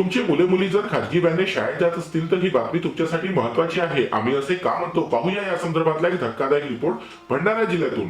तुमची मुले मुली जर खाजगी व्हॅनने शाळेत जात असतील तर ही बातमी तुमच्यासाठी महत्वाची आहे. आम्ही असे का म्हणतो? पाहूया या संदर्भातला एक धक्कादायक रिपोर्ट भंडारा जिल्ह्यातून.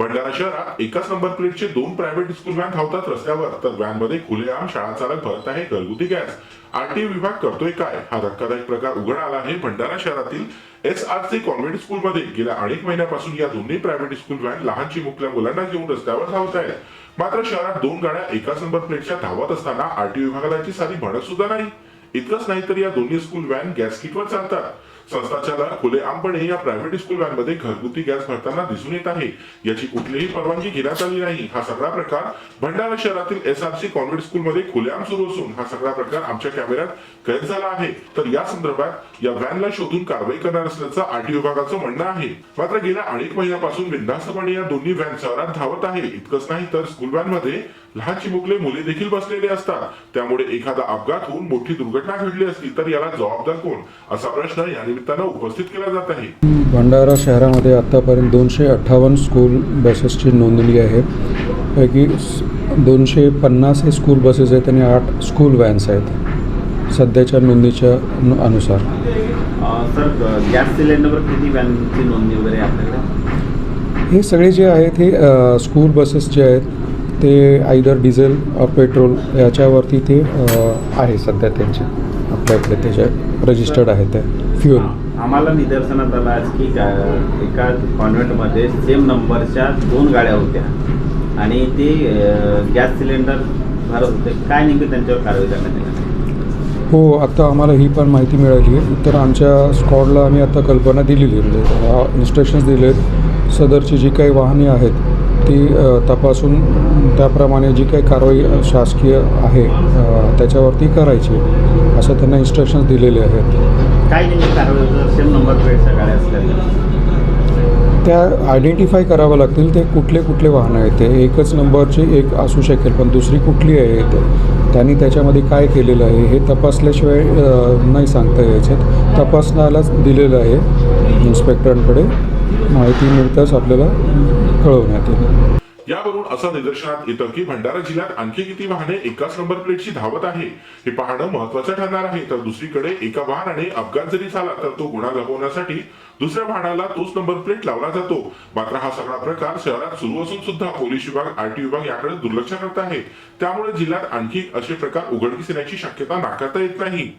भंडारा शहरात एकाच नंबर प्लेटचे दोन प्रायव्हेट स्कूल व्हॅन धावतात रस्त्यावर. तर व्हॅनमध्ये खुलेआम शाळा चालक भरत आहे घरगुती गॅस. आरटीओ विभाग करतोय काय? हा धक्कादायक प्रकार उघड आला आहे भंडारा शहरातील एस आर सी कॉन्व्हेंट स्कूलमध्ये. गेल्या अनेक महिन्यापासून या दोन्ही प्रायव्हेट स्कूल व्हॅन लहान चिमुकल्या मुलांना घेऊन रस्त्यावर धावत आहेत. मात्र शहरात दोन गाड्या एकाच नंबर प्लेटच्या धावत असताना आरटीओ विभागाची साधी भणक सुद्धा नाही. इतकंच नाही तर या दोन्ही स्कूल व्हॅन गॅस किटवर चालतात. संस्था चालक खुलेआमपणे या प्रायव्हेट स्कूल व्हॅनमध्ये घरगुती गॅस भरताना दिसून येत आहे. याची कुठलीही परवानगी घेण्यात आली नाही. हा सगळा प्रकार भंडारा शहरातील एस आर सी कॉन्व्हेंट स्कूलमध्ये खुलेआम सुरू असून हा सगळा प्रकार आमच्या कॅमेऱ्यात कैद झाला आहे. तर या संदर्भात या व्हॅनला शोधून कारवाई करणार असल्याचं आरटी विभागाचं म्हणणं आहे. मात्र गेल्या अनेक महिन्यापासून बिंदास्तपणे या दोन्ही व्हॅन शहरात धावत आहे. इतकंच नाही तर स्कूल व्हॅनमध्ये लहान चिमुकले मुले देखील बसलेले असतात. त्यामुळे एखादा अपघात होऊन मोठी दुर्घटना घडली असली तर याला जबाबदार कोण? असा प्रश्न या निमित्तानं उपस्थित केला जात आहे. भंडारा शहरामध्ये आत्तापर्यंत दोनशे अठ्ठावन्न स्कूल बसेसची नोंदणी आहे. पैकी स- दोनशे पन्नास हे स्कूल बसेस आहेत आणि आठ स्कूल व्हॅन्स आहेत. सध्याच्या नोंदणीच्या नु- अनुसार. सर गॅस सिलेंडरवर किती व्हॅनची नोंदणी वगैरे आपल्याकडे? हे सगळे जे आहेत हे स्कूल बसेस जे आहेत ते आयदर डिझेल और पेट्रोल याच्यावरती ते आहे सध्या त्यांचे. आपल्याकडे त्याचे रजिस्टर्ड आहे ते फ्युल आम्हाला निदर्शनात आलं आज की एका कॉन्व्हेंटमध्ये सेम नंबरच्या दोन गाड्या होत्या. आणि ते गॅस सिलेंडर भरत होते. काय नेमकी त्यांच्यावर कारवाई करण्यात येणार हो आत्ता आम्हाला ही पण माहिती मिळाली आहे. तर आमच्या स्क्वॉडला आम्ही आता कल्पना दिलेली आहे. म्हणजे इन्स्ट्रक्शन्स दिले आहेत सदरची जी काही वाहने आहेत ती तपासून त्याप्रमाणे जी काही कारवाई शासकीय आहे त्याच्यावरती करायची असं त्यांना इन्स्ट्रक्शन्स दिलेले आहेत. काय सेम नंबर गाड्या त्या आयडेंटिफाय करावं लागतील ते कुठले कुठले वाहनं आहेत ते एकच नंबरचे एक असू शकेल पण दुसरी कुठली आहे ते. त्यांनी त्याच्यामध्ये काय केलेलं आहे हे तपासल्याशिवाय नाही सांगता यायच्यात तपासण्यालाच दिलेलं आहे इन्स्पेक्टरांकडे माहिती मिळताच आपल्याला कळवण्यात येईल यावरून असं निदर्शनात येतं की भंडारा जिल्ह्यात आणखी किती वाहने एकाच नंबर प्लेटची धावत आहे? हे पाहणं महत्वाचं ठरणार आहे. तर दुसरीकडे एका वाहनाने अपघात जरी झाला तर तो गुन्हा लपवण्यासाठी दुसऱ्या वाहनाला तोच नंबर प्लेट लावला जातो. मात्र हा सगळा प्रकार शहरात सुरू असून सुद्धा पोलीस विभाग आरटी विभाग याकडे दुर्लक्ष करत आहे. त्यामुळे जिल्ह्यात आणखी असे प्रकार उघडकीस येण्याची शक्यता नाकारता येत नाही.